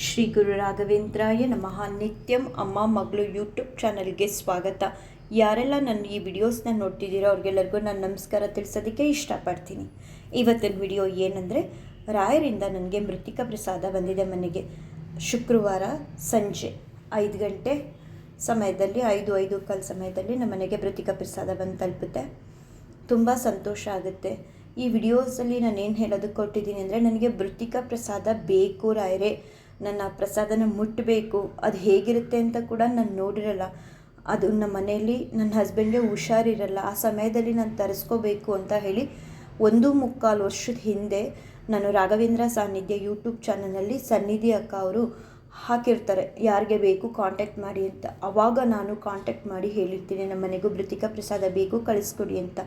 ಶ್ರೀ ಗುರು ರಾಘವೇಂದ್ರಾಯ ನಮಃ. ನಿತ್ಯಂ ಅಮ್ಮ ಮಗಳು ಯೂಟ್ಯೂಬ್ ಚಾನಲ್ಗೆ ಸ್ವಾಗತ. ಯಾರೆಲ್ಲ ನನ್ನ ಈ ವಿಡಿಯೋಸ್ನ ನೋಡ್ತಿದ್ದೀರೋ ಅವ್ರಿಗೆಲ್ಲರಿಗೂ ನಾನು ನಮಸ್ಕಾರ ತಿಳಿಸೋದಕ್ಕೆ ಇಷ್ಟಪಡ್ತೀನಿ. ಇವತ್ತಿನ ವಿಡಿಯೋ ಏನಂದರೆ, ರಾಯರಿಂದ ನನಗೆ ಮೃತಿಕ ಪ್ರಸಾದ ಬಂದಿದೆ ಮನೆಗೆ. ಶುಕ್ರವಾರ ಸಂಜೆ ಐದು ಗಂಟೆ ಸಮಯದಲ್ಲಿ, ಐದು ಐದು ಕಾಲು ಸಮಯದಲ್ಲಿ ನಮ್ಮ ಮನೆಗೆ ಮೃತಿಕ ಪ್ರಸಾದ ಬಂದು ತಲುಪುತ್ತೆ. ತುಂಬ ಸಂತೋಷ ಆಗುತ್ತೆ. ಈ ವಿಡಿಯೋಸಲ್ಲಿ ನಾನು ಏನು ಹೇಳೋದಕ್ಕೆ ಕೊಟ್ಟಿದ್ದೀನಿ ಅಂದರೆ, ನನಗೆ ಮೃತಿಕ ಪ್ರಸಾದ ಬೇಕು ರಾಯರೇ. ನನ್ನ ಪ್ರಸಾದನ ಮುಟ್ಟಬೇಕು. ಅದು ಹೇಗಿರುತ್ತೆ ಅಂತ ಕೂಡ ನಾನು ನೋಡಿರಲ್ಲ. ಅದು ನಮ್ಮ ಮನೆಯಲ್ಲಿ ನನ್ನ ಹಸ್ಬೆಂಡ್ಗೆ ಹುಷಾರಿರಲ್ಲ. ಆ ಸಮಯದಲ್ಲಿ ನಾನು ತರಿಸ್ಕೋಬೇಕು ಅಂತ ಹೇಳಿ ಒಂದು ಮುಕ್ಕಾಲು ವರ್ಷದ ಹಿಂದೆ ನಾನು ರಾಘವೇಂದ್ರ ಸಾನ್ನಿಧ್ಯ ಯೂಟ್ಯೂಬ್ ಚಾನಲಲ್ಲಿ ಸನ್ನಿಧಿ ಅಕ್ಕ ಅವರು ಹಾಕಿರ್ತಾರೆ. ಯಾರಿಗೆ ಬೇಕು ಕಾಂಟ್ಯಾಕ್ಟ್ ಮಾಡಿ ಅಂತ. ಆವಾಗ ನಾನು ಕಾಂಟ್ಯಾಕ್ಟ್ ಮಾಡಿ ಹೇಳಿರ್ತೀನಿ. ನಮ್ಮ ಮನೆಗೂ ಮೃತಿಕಾ ಪ್ರಸಾದ ಬೇಕು ಕಳಿಸ್ಕೊಡಿ ಅಂತ.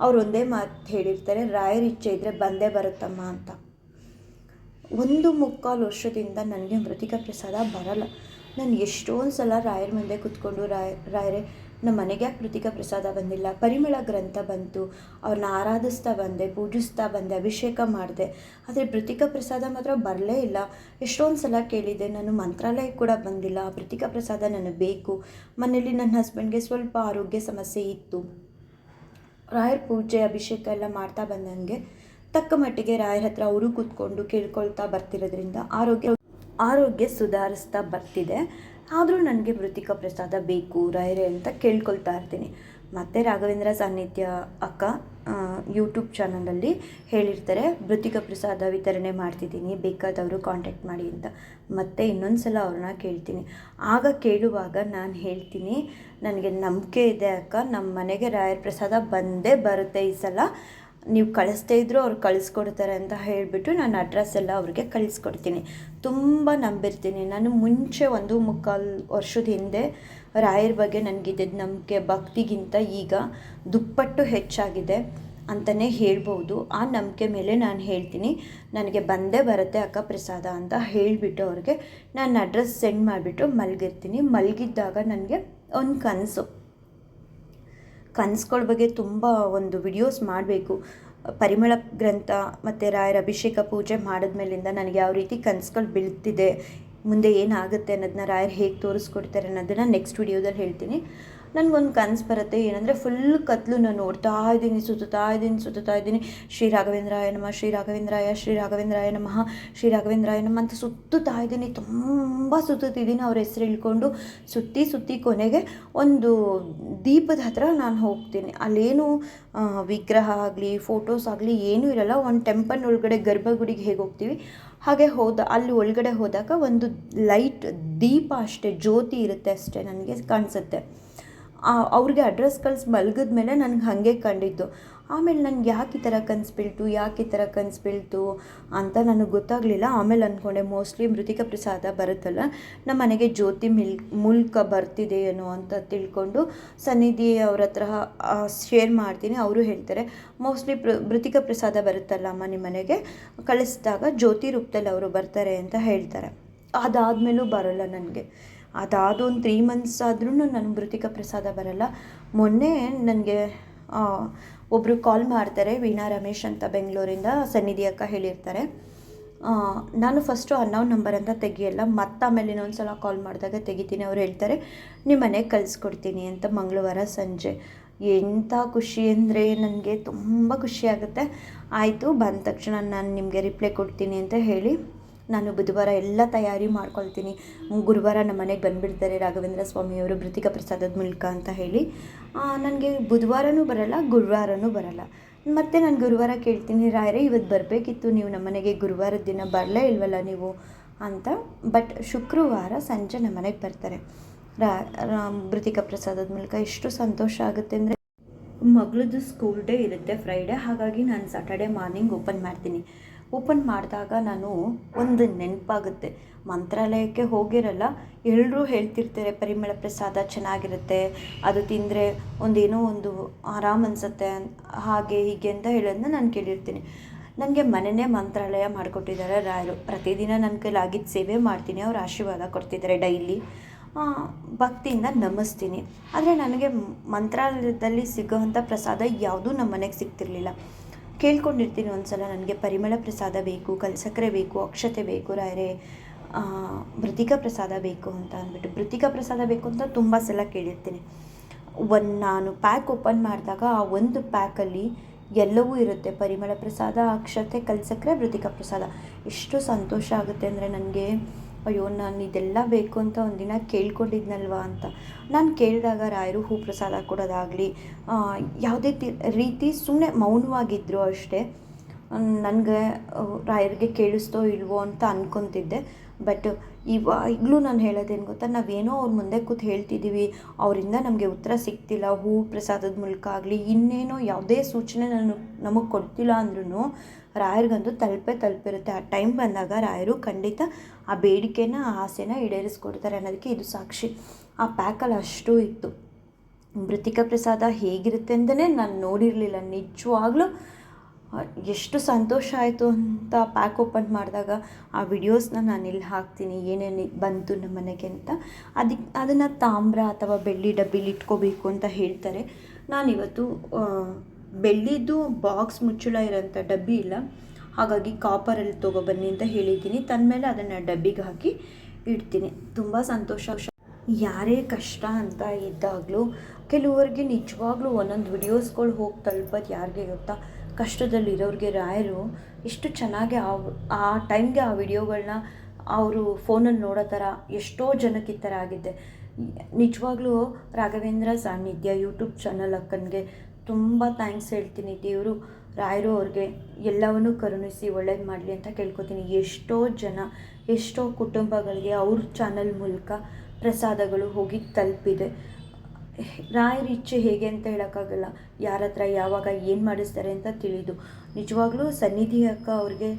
ಅವ್ರು ಒಂದೇ ಮಾತು ಹೇಳಿರ್ತಾರೆ. ರಾಯರ ಇಚ್ಛೆ ಇದ್ದರೆ ಬಂದೇ ಬರುತ್ತಮ್ಮ ಅಂತ. ಒಂದು ಮುಕ್ಕಾಲು ವರ್ಷದಿಂದ ನನಗೆ ಮೃತಿಕ ಪ್ರಸಾದ ಬರಲ್ಲ. ನಾನು ಎಷ್ಟೊಂದು ಸಲ ರಾಯರ ಮುಂದೆ ಕೂತ್ಕೊಂಡು, ರಾಯ, ರಾಯರೇ, ನಮ್ಮ ಮನೆಗೆ ಯಾಕೆ ಮೃತಿಕ ಪ್ರಸಾದ ಬಂದಿಲ್ಲ? ಪರಿಮಳ ಗ್ರಂಥ ಬಂತು, ಅವ್ರನ್ನ ಆರಾಧಿಸ್ತಾ ಬಂದೆ, ಪೂಜಿಸ್ತಾ ಬಂದೆ, ಅಭಿಷೇಕ ಮಾಡಿದೆ. ಆದರೆ ಮೃತಿಕ ಪ್ರಸಾದ ಮಾತ್ರ ಬರಲೇ ಇಲ್ಲ. ಎಷ್ಟೊಂದು ಸಲ ಕೇಳಿದೆ, ನಾನು ಮಂತ್ರಾಲಯ ಕೂಡ ಬಂದಿಲ್ಲ. ಮೃತಿಕಾ ಪ್ರಸಾದ ನನಗೆ ಬೇಕು. ಮನೇಲಿ ನನ್ನ ಹಸ್ಬೆಂಡ್ಗೆ ಸ್ವಲ್ಪ ಆರೋಗ್ಯ ಸಮಸ್ಯೆ ಇತ್ತು. ರಾಯರ ಪೂಜೆ, ಅಭಿಷೇಕ ಎಲ್ಲ ಮಾಡ್ತಾ ಬಂದಂಗೆ ತಕ್ಕ ಮಟ್ಟಿಗೆ ರಾಯರ ಹತ್ರ ಅವರು ಕೂತ್ಕೊಂಡು ಕೇಳ್ಕೊಳ್ತಾ ಬರ್ತಿರೋದ್ರಿಂದ ಆರೋಗ್ಯ ಆರೋಗ್ಯ ಸುಧಾರಿಸ್ತಾ ಬರ್ತಿದೆ. ಆದರೂ ನನಗೆ ಮೃತಿಕ ಪ್ರಸಾದ ಬೇಕು ರಾಯರೇ ಅಂತ ಕೇಳ್ಕೊಳ್ತಾ ಇರ್ತೀನಿ. ಮತ್ತು ರಾಘವೇಂದ್ರ ಸಾನ್ನಿಧ್ಯ ಅಕ್ಕ ಯೂಟ್ಯೂಬ್ ಚಾನಲಲ್ಲಿ ಹೇಳಿರ್ತಾರೆ, ಮೃತಿಕ ಪ್ರಸಾದ ವಿತರಣೆ ಮಾಡ್ತಿದ್ದೀನಿ, ಬೇಕಾದವರು ಕಾಂಟ್ಯಾಕ್ಟ್ ಮಾಡಿ ಅಂತ. ಮತ್ತೆ ಇನ್ನೊಂದು ಸಲ ಅವ್ರನ್ನ ಕೇಳ್ತೀನಿ. ಆಗ ಕೇಳುವಾಗ ನಾನು ಹೇಳ್ತೀನಿ, ನನಗೆ ನಂಬಿಕೆ ಇದೆ ಅಕ್ಕ ನಮ್ಮ ಮನೆಗೆ ರಾಯರ ಪ್ರಸಾದ ಬಂದೇ ಬರುತ್ತೆ ಈ ಸಲ. ನೀವು ಕಳಿಸ್ದೇ ಇದ್ದರೂ ಅವ್ರು ಕಳಿಸ್ಕೊಡ್ತಾರೆ ಅಂತ ಹೇಳಿಬಿಟ್ಟು ನಾನು ಅಡ್ರೆಸ್ ಎಲ್ಲ ಅವ್ರಿಗೆ ಕಳಿಸ್ಕೊಡ್ತೀನಿ. ತುಂಬ ನಂಬಿರ್ತೀನಿ. ನಾನು ಮುಂಚೆ ಒಂದು ಮುಕ್ಕಾಲು ವರ್ಷದ ಹಿಂದೆ ರಾಯರ ಬಗ್ಗೆ ನನಗಿದ್ದ ನಂಬಿಕೆ, ಭಕ್ತಿಗಿಂತ ಈಗ ದುಪ್ಪಟ್ಟು ಹೆಚ್ಚಾಗಿದೆ ಅಂತಲೇ ಹೇಳ್ಬೋದು. ಆ ನಂಬಿಕೆ ಮೇಲೆ ನಾನು ಹೇಳ್ತೀನಿ. ನನಗೆ ಬಂದೇ ಬರುತ್ತೆ ಅಕ್ಕ ಪ್ರಸಾದ ಅಂತ ಹೇಳಿಬಿಟ್ಟು ಅವ್ರಿಗೆ ನಾನು ಅಡ್ರೆಸ್ ಸೆಂಡ್ ಮಾಡಿಬಿಟ್ಟು ಮಲಗಿರ್ತೀನಿ. ಮಲಗಿದ್ದಾಗ ನನಗೆ ಒಂದು ಕನಸು. ಕನಸುಗಳ ಬಗ್ಗೆ ತುಂಬ ಒಂದು ವಿಡಿಯೋಸ್ ಮಾಡಬೇಕು. ಪರಿಮಳ ಗ್ರಂಥ ಮತ್ತು ರಾಯರ ಅಭಿಷೇಕ ಪೂಜೆ ಮಾಡಿದ್ಮೇಲಿಂದ ನನಗೆ ಯಾವ ರೀತಿ ಕನಸುಗಳು ಬೀಳ್ತಿದೆ ಮುಂದೆ ಏನಾಗುತ್ತೆ ಅನ್ನೋದನ್ನ ರಾಯರ್ ಹೇಗೆ ತೋರಿಸ್ಕೊಡ್ತಾರೆ ಅನ್ನೋದನ್ನು ನೆಕ್ಸ್ಟ್ ವಿಡಿಯೋದಲ್ಲಿ ಹೇಳ್ತೀನಿ. ನನಗೊಂದು ಕನಸು ಬರುತ್ತೆ, ಏನಂದರೆ ಫುಲ್ ಕತ್ಲು ನಾನು ನೋಡ್ತಾ ಇದ್ದೀನಿ ಸುತ್ತಾ ಇದ್ದೀನಿ ಸುತ್ತಾ ಇದ್ದೀನಿ. ಶ್ರೀ ರಾಘವೇಂದ್ರಾಯ ನಮಃ, ಶ್ರೀ ರಾಘವೇಂದ್ರಾಯ ಶ್ರೀ ರಾಘವೇಂದ್ರಾಯ ನಮಃ, ಶ್ರೀ ರಾಘವೇಂದ್ರಾಯ ನಮಃ ಅಂತ ಸುತ್ತುತ್ತಾ ಇದ್ದೀನಿ. ತುಂಬ ಸುತ್ತುತ್ತಿದ್ದೀನಿ ಅವ್ರ ಹೆಸರು ಇಳ್ಕೊಂಡು ಸುತ್ತಿ ಸುತ್ತಿ ಕೊನೆಗೆ ಒಂದು ದೀಪದ ಹತ್ರ ನಾನು ಹೋಗ್ತೀನಿ. ಅಲ್ಲೇನು ವಿಗ್ರಹ ಆಗಲಿ ಫೋಟೋಸ್ ಆಗಲಿ ಏನೂ ಇರಲ್ಲ. ಒಂದು ಟೆಂಪಲ್ ಒಳಗಡೆ ಗರ್ಭಗುಡಿಗೆ ಹೇಗೆ ಹೋಗ್ತೀವಿ? ಹಾಗೆ ಹೋದ ಅಲ್ಲಿ ಒಳಗಡೆ ಹೋದಾಗ ಒಂದು ಲೈಟ್ ದೀಪ ಅಷ್ಟೇ ಜ್ಯೋತಿ ಇರುತ್ತೆ ಅಷ್ಟೇ ನನಗೆ ಕಾಣಿಸುತ್ತೆ. ಅವ್ರಿಗೆ ಅಡ್ರೆಸ್ ಕಳ್ಸಿ ಮಲಗಿದ ಮೇಲೆ ನನಗೆ ಹಾಗೆ ಕಂಡಿದ್ದು. ಆಮೇಲೆ ನನಗೆ ಯಾಕೆ ಈ ಥರ ಕನ್ಸು ಯಾಕೆ ಈ ಥರ ಕನ್ಸು ಅಂತ ನನಗೆ ಗೊತ್ತಾಗಲಿಲ್ಲ. ಆಮೇಲೆ ಅಂದ್ಕೊಂಡೆ ಮೋಸ್ಟ್ಲಿ ಮೃತಿಕ ಪ್ರಸಾದ ಬರುತ್ತಲ್ಲ ನಮ್ಮ ಮನೆಗೆ ಜ್ಯೋತಿ ಮಿಲ್, ಮೂಲಕ ಬರ್ತಿದೆಯೇನೋ ಅಂತ ತಿಳ್ಕೊಂಡು ಸನ್ನಿಧಿ ಅವ್ರ ಹತ್ರ ಶೇರ್ ಮಾಡ್ತೀನಿ. ಅವರು ಹೇಳ್ತಾರೆ, ಮೋಸ್ಟ್ಲಿ ಪ್ರ, ಮೃತಿಕ ಪ್ರಸಾದ ಬರುತ್ತಲ್ಲ ಅಮ್ಮ ನಿಮ್ಮ ಮನೆಗೆ, ಕಳಿಸಿದಾಗ ಜ್ಯೋತಿ ರೂಪದಲ್ಲಿ ಅವರು ಬರ್ತಾರೆ ಅಂತ ಹೇಳ್ತಾರೆ. ಅದಾದಮೇಲೂ ಬರೋಲ್ಲ ನನಗೆ. ಅದಾದ ಒಂದು ತ್ರೀ ಮಂತ್ಸ್ ಆದ್ರೂ ನನಗೆ ಮೃತಿಕ ಪ್ರಸಾದ ಬರಲ್ಲ. ಮೊನ್ನೆ ನನಗೆ ಒಬ್ಬರು ಕಾಲ್ ಮಾಡ್ತಾರೆ, ವೀಣಾ ರಮೇಶ್ ಅಂತ ಬೆಂಗಳೂರಿಂದ ಸನ್ನಿಧಿ ಅಕ್ಕ ಹೇಳಿರ್ತಾರೆ. ನಾನು ಫಸ್ಟು ಅನ್ನೋ ನಂಬರ್ ಅಂತ ತೆಗಿಯಲ್ಲ ಮತ್ತೆ ಆಮೇಲೆ ಇನ್ನೊಂದು ಸಲ ಕಾಲ್ ಮಾಡಿದಾಗ ತೆಗಿತೀನಿ, ಅವ್ರು ಹೇಳ್ತಾರೆ ನಿಮ್ಮ ಮನೆಗೆ ಕಳಿಸ್ಕೊಡ್ತೀನಿ ಅಂತ ಮಂಗಳವಾರ ಸಂಜೆ. ಎಂಥ ಖುಷಿ ಅಂದರೆ ನನಗೆ ತುಂಬ ಖುಷಿ ಆಗುತ್ತೆ. ಆಯಿತು, ಬಂದ ತಕ್ಷಣ ನಾನು ನಿಮಗೆ ರಿಪ್ಲೈ ಕೊಡ್ತೀನಿ ಅಂತ ಹೇಳಿ ನಾನು ಬುಧವಾರ ಎಲ್ಲ ತಯಾರಿ ಮಾಡ್ಕೊಳ್ತೀನಿ. ಗುರುವಾರ ನಮ್ಮ ಮನೆಗೆ ಬಂದುಬಿಡ್ತಾರೆ ರಾಘವೇಂದ್ರ ಸ್ವಾಮಿಯವರು ಮೃತಿಕ ಪ್ರಸಾದದ ಮೂಲಕ ಅಂತ ಹೇಳಿ. ನನಗೆ ಬುಧವಾರನೂ ಬರಲ್ಲ, ಗುರುವಾರನೂ ಬರಲ್ಲ. ಮತ್ತು ನಾನು ಗುರುವಾರ ಕೇಳ್ತೀನಿ, ರಾಯರೇ ಇವತ್ತು ಬರಬೇಕಿತ್ತು, ನೀವು ನಮ್ಮ ಮನೆಗೆ ಗುರುವಾರದ ದಿನ ಬರಲೇ ಇಲ್ವಲ್ಲ ನೀವು ಅಂತ. ಬಟ್ ಶುಕ್ರವಾರ ಸಂಜೆ ನಮ್ಮ ಮನೆಗೆ ಬರ್ತಾರೆ. ರಾ ಮೃತಿಕ ಪ್ರಸಾದದ ಮೂಲಕ ಎಷ್ಟು ಸಂತೋಷ ಆಗುತ್ತೆ ಅಂದರೆ ಮಗಳದ್ದು ಸ್ಕೂಲ್ ಡೇ ಇರುತ್ತೆ ಫ್ರೈಡೇ ಹಾಗಾಗಿ ನಾನು ಸಾಟರ್ಡೆ ಮಾರ್ನಿಂಗ್ ಓಪನ್ ಮಾಡ್ತೀನಿ. ಓಪನ್ ಮಾಡಿದಾಗ ನಾನು ಒಂದು ನೆನಪಾಗುತ್ತೆ. ಮಂತ್ರಾಲಯಕ್ಕೆ ಹೋಗಿರಲ್ಲ ಎಲ್ಲರೂ ಹೇಳ್ತಿರ್ತಾರೆ, ಪರಿಮಳ ಪ್ರಸಾದ ಚೆನ್ನಾಗಿರುತ್ತೆ, ಅದು ತಿಂದರೆ ಒಂದೇನೋ ಒಂದು ಆರಾಮ್ ಅನಿಸುತ್ತೆ, ಹಾಗೆ ಹೀಗೆ ಅಂತ ಹೇಳೋದನ್ನ ನಾನು ಕೇಳಿರ್ತೀನಿ. ನನಗೆ ಮನೆಯೇ ಮಂತ್ರಾಲಯ ಮಾಡಿಕೊಟ್ಟಿದ್ದಾರೆ ರಾಯರು. ಪ್ರತಿದಿನ ನನ್ನ ಕೈಲಾಗಿದ್ದು ಸೇವೆ ಮಾಡ್ತೀನಿ, ಅವ್ರು ಆಶೀರ್ವಾದ ಕೊಡ್ತಿದ್ದಾರೆ ಡೈಲಿ. ಭಕ್ತಿಯಿಂದ ನಮಿಸ್ತೀನಿ. ಆದರೆ ನನಗೆ ಮಂತ್ರಾಲಯದಲ್ಲಿ ಸಿಗೋವಂಥ ಪ್ರಸಾದ ಯಾವುದೂ ನಮ್ಮ ಮನೆಗೆ ಸಿಗ್ತಿರ್ಲಿಲ್ಲ. ಕೇಳ್ಕೊಂಡಿರ್ತೀನಿ ಒಂದು ಸಲ ನನಗೆ ಪರಿಮಳ ಪ್ರಸಾದ ಬೇಕು ಕಲ್ಸಕ್ಕರೆ ಬೇಕು, ಅಕ್ಷತೆ ಬೇಕು, ರಾಯರೇ ಮೃತಿಕ ಪ್ರಸಾದ ಬೇಕು ಅಂತ ಅಂದ್ಬಿಟ್ಟು. ಮೃತಿಕ ಪ್ರಸಾದ ಬೇಕು ಅಂತ ತುಂಬ ಸಲ ಕೇಳಿರ್ತೀನಿ. ಒನ್ ನಾನು ಪ್ಯಾಕ್ ಓಪನ್ ಮಾಡಿದಾಗ ಆ ಒಂದು ಪ್ಯಾಕಲ್ಲಿ ಎಲ್ಲವೂ ಇರುತ್ತೆ. ಪರಿಮಳ ಪ್ರಸಾದ, ಅಕ್ಷತೆ ಕಲ್ಸಕ್ರೆ ಮೃತಿಕ ಪ್ರಸಾದ. ಎಷ್ಟು ಸಂತೋಷ ಆಗುತ್ತೆ ಅಂದರೆ ನನಗೆ ಅಯ್ಯೋ, ನಾನು ಇದೆಲ್ಲ ಬೇಕು ಅಂತ ಒಂದಿನ ಕೇಳ್ಕೊಂಡಿದ್ನಲ್ವಾ ಅಂತ. ನಾನು ಕೇಳಿದಾಗ ರಾಯರು ಹೂ ಪ್ರಸಾದ ಕೊಡೋದಾಗಲಿ ಯಾವುದೇ ರೀತಿ ಸುಮ್ಮನೆ ಮೌನವಾಗಿದ್ದರು ಅಷ್ಟೇ ನನಗೆ ರಾಯರಿಗೆ ಕೇಳಿಸ್ತೋ ಇಲ್ವೋ ಅಂತ ಅಂದ್ಕೊತಿದ್ದೆ ಬಟ್ ಇವಾಗಲೂ ನಾನು ಹೇಳೋದೇನು ಗೊತ್ತಾ, ನಾವೇನೋ ಅವ್ರ ಮುಂದೆ ಕೂತು ಹೇಳ್ತಿದ್ದೀವಿ ಅವರಿಂದ ನಮಗೆ ಉತ್ತರ ಸಿಗ್ತಿಲ್ಲ, ಹೂ ಪ್ರಸಾದದ ಮೂಲಕ ಆಗಲಿ, ಇನ್ನೇನೋ ಯಾವುದೇ ಸೂಚನೆ ನಾನು ನಮಗೆ ಕೊಡ್ತಿಲ್ಲ ಅಂದ್ರೂ ರಾಯರಿಗಂತೂ ತಲುಪೇ ತಲುಪಿರುತ್ತೆ. ಆ ಟೈಮ್ ಬಂದಾಗ ರಾಯರು ಖಂಡಿತ ಆ ಬೇಡಿಕೆನ ಆ ಆಸೆನ ಈಡೇರಿಸ್ಕೊಡ್ತಾರೆ ಅನ್ನೋದಕ್ಕೆ ಇದು ಸಾಕ್ಷಿ. ಆ ಪ್ಯಾಕಲ್ಲಿ ಅಷ್ಟು ಇತ್ತು. ಮೃತಿಕಾ ಪ್ರಸಾದ ಹೇಗಿರುತ್ತೆ ಅಂತಲೇ ನಾನು ನೋಡಿರಲಿಲ್ಲ. ನಿಜವಾಗ್ಲೂ ಎಷ್ಟು ಸಂತೋಷ ಆಯಿತು ಅಂತ ಪ್ಯಾಕ್ ಓಪನ್ ಮಾಡಿದಾಗ ಆ ವಿಡಿಯೋಸ್ನ ನಾನು ಇಲ್ಲಿ ಹಾಕ್ತೀನಿ, ಏನೇನು ಬಂತು ನಮ್ಮ ಮನೆಗೆ ಅಂತ. ಅದಕ್ಕೆ ಅದನ್ನು ತಾಮ್ರ ಅಥವಾ ಬೆಳ್ಳಿ ಡಬ್ಬಿಲಿ ಇಟ್ಕೋಬೇಕು ಅಂತ ಹೇಳ್ತಾರೆ. ನಾನಿವತ್ತು ಬೆಳ್ಳಿದು ಬಾಕ್ಸ್ ಮುಚ್ಚಳ ಇರೋಂಥ ಡಬ್ಬಿ ಇಲ್ಲ. ಹಾಗಾಗಿ ಕಾಪರಲ್ಲಿ ತೊಗೊಬನ್ನಿ ಅಂತ ಹೇಳಿದ್ದೀನಿ. ತಂದಮೇಲೆ ಅದನ್ನು ಡಬ್ಬಿಗೆ ಹಾಕಿ ಇಡ್ತೀನಿ. ತುಂಬ ಸಂತೋಷ. ಯಾರೇ ಕಷ್ಟ ಅಂತ ಇದ್ದಾಗಲೂ, ಕೆಲವರಿಗೆ ನಿಜವಾಗ್ಲೂ ಒಂದೊಂದು ವಿಡಿಯೋಸ್ಗಳು ಹೋಗಿ ತಲುಪೋದು ಯಾರಿಗೆ ಗೊತ್ತಾ? ಕಷ್ಟದಲ್ಲಿರೋರಿಗೆ ರಾಯರು ಎಷ್ಟು ಚೆನ್ನಾಗಿ ಆ ಆ ಟೈಮ್ಗೆ ಆ ವಿಡಿಯೋಗಳನ್ನ ಅವರು ಫೋನಲ್ಲಿ ನೋಡೋ ಥರ ಎಷ್ಟೋ ಜನಕ್ಕೆ ಈ ಥರ ಆಗಿದೆ. ನಿಜವಾಗ್ಲೂ ರಾಘವೇಂದ್ರ ಸಾನ್ನಿಧ್ಯ ಯೂಟ್ಯೂಬ್ ಚಾನಲ್ ಅಕ್ಕನಿಗೆ ತುಂಬ ಥ್ಯಾಂಕ್ಸ್ ಹೇಳ್ತೀನಿ ದೇವರು. ರಾಯರು ಅವ್ರಿಗೆ ಎಲ್ಲವನ್ನೂ ಕರುಣಿಸಿ ಒಳ್ಳೇದು ಮಾಡಲಿ ಅಂತ ಕೇಳ್ಕೊತೀನಿ. ಎಷ್ಟೋ ಜನ, ಎಷ್ಟೋ ಕುಟುಂಬಗಳಿಗೆ ಅವ್ರ ಚಾನಲ್ ಮೂಲಕ ಪ್ರಸಾದಗಳು ಹೋಗಿ ತಲುಪಿದೆ. ರಾಯರ ಇಚ್ಛೆ ಹೇಗೆ ಅಂತ ಹೇಳೋಕ್ಕಾಗಲ್ಲ. ಯಾರ ಹತ್ರ ಯಾವಾಗ ಏನು ಮಾಡಿಸ್ತಾರೆ ಅಂತ ತಿಳಿದು. ನಿಜವಾಗ್ಲೂ ಸನ್ನಿಧಿ ಅಕ್ಕ ಅವ್ರಿಗೆ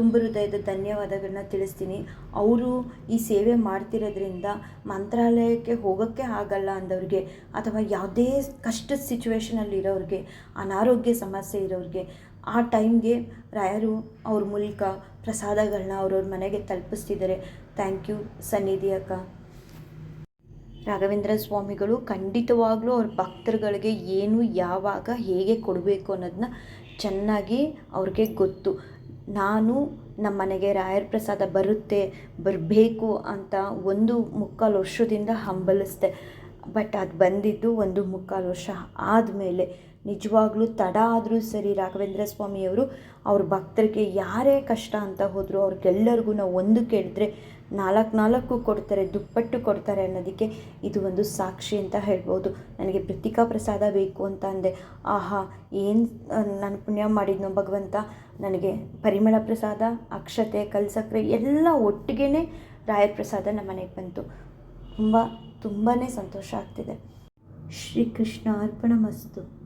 ತುಂಬ ಹೃದಯದ ಧನ್ಯವಾದಗಳನ್ನ ತಿಳಿಸ್ತೀನಿ. ಅವರು ಈ ಸೇವೆ ಮಾಡ್ತಿರೋದ್ರಿಂದ ಮಂತ್ರಾಲಯಕ್ಕೆ ಹೋಗೋಕ್ಕೆ ಆಗಲ್ಲ ಅಂದವ್ರಿಗೆ ಅಥವಾ ಯಾವುದೇ ಕಷ್ಟದ ಸಿಚುವೇಷನಲ್ಲಿ ಇರೋರಿಗೆ ಅನಾರೋಗ್ಯ ಸಮಸ್ಯೆ ಇರೋರಿಗೆ ಆ ಟೈಮ್ಗೆ ರಾಯರು ಅವ್ರ ಮೂಲಕ ಪ್ರಸಾದಗಳನ್ನ ಅವ್ರವ್ರ ಮನೆಗೆ ತಲುಪಿಸ್ತಿದ್ದಾರೆ. ಥ್ಯಾಂಕ್ ಯು ಸನ್ನಿಧಿ ಅಕ್ಕ. ರಾಘವೇಂದ್ರ ಸ್ವಾಮಿಗಳು ಖಂಡಿತವಾಗ್ಲೂ ಅವ್ರ ಭಕ್ತರುಗಳಿಗೆ ಏನು ಯಾವಾಗ ಹೇಗೆ ಕೊಡಬೇಕು ಅನ್ನೋದನ್ನ ಚೆನ್ನಾಗಿ ಅವ್ರಿಗೆ ಗೊತ್ತು. ನಾನು ನಮ್ಮ ಮನೆಗೆ ರಾಯರ ಪ್ರಸಾದ ಬರುತ್ತೆ ಬರಬೇಕು ಅಂತ ಒಂದು ಮುಕ್ಕಾಲು ವರ್ಷದಿಂದ ಹಂಬಲಿಸ್ದೆ. ಬಟ್ ಅದು ಬಂದಿದ್ದು ಒಂದು ಮುಕ್ಕಾಲು ವರ್ಷ ಆದಮೇಲೆ. ನಿಜವಾಗ್ಲೂ ತಡ ಆದರೂ ಸರಿ ರಾಘವೇಂದ್ರ ಸ್ವಾಮಿಯವರು ಅವ್ರ ಭಕ್ತರಿಗೆ ಯಾರೇ ಕಷ್ಟ ಅಂತ ಹೋದರು ಅವ್ರಿಗೆಲ್ಲರಿಗೂ ನಾವು ಒಂದು ಕೇಳಿದ್ರೆ ನಾಲ್ಕು ನಾಲ್ಕು ಕೊಡ್ತಾರೆ, ದುಪ್ಪಟ್ಟು ಕೊಡ್ತಾರೆ ಅನ್ನೋದಕ್ಕೆ ಇದು ಒಂದು ಸಾಕ್ಷಿ ಅಂತ ಹೇಳ್ಬೋದು. ನನಗೆ ಪ್ರತಿಕಾ ಪ್ರಸಾದ ಬೇಕು ಅಂತ ಅಂದೆ. ಆಹಾ, ಏನು ನಾನು ಪುಣ್ಯ ಮಾಡಿದ್ನೋ ಭಗವಂತ. ನನಗೆ ಪರಿಮಳ ಪ್ರಸಾದ, ಅಕ್ಷತೆ, ಕಲ್ಸಕ್ರೆ ಎಲ್ಲ ಒಟ್ಟಿಗೆ ರಾಯರ ಪ್ರಸಾದ ನಮ್ಮ ಮನೆಗೆ ಬಂತು. ತುಂಬ ತುಂಬಾ ಸಂತೋಷ ಆಗ್ತಿದೆ. ಶ್ರೀಕೃಷ್ಣ ಅರ್ಪಣ ಮಸ್ತು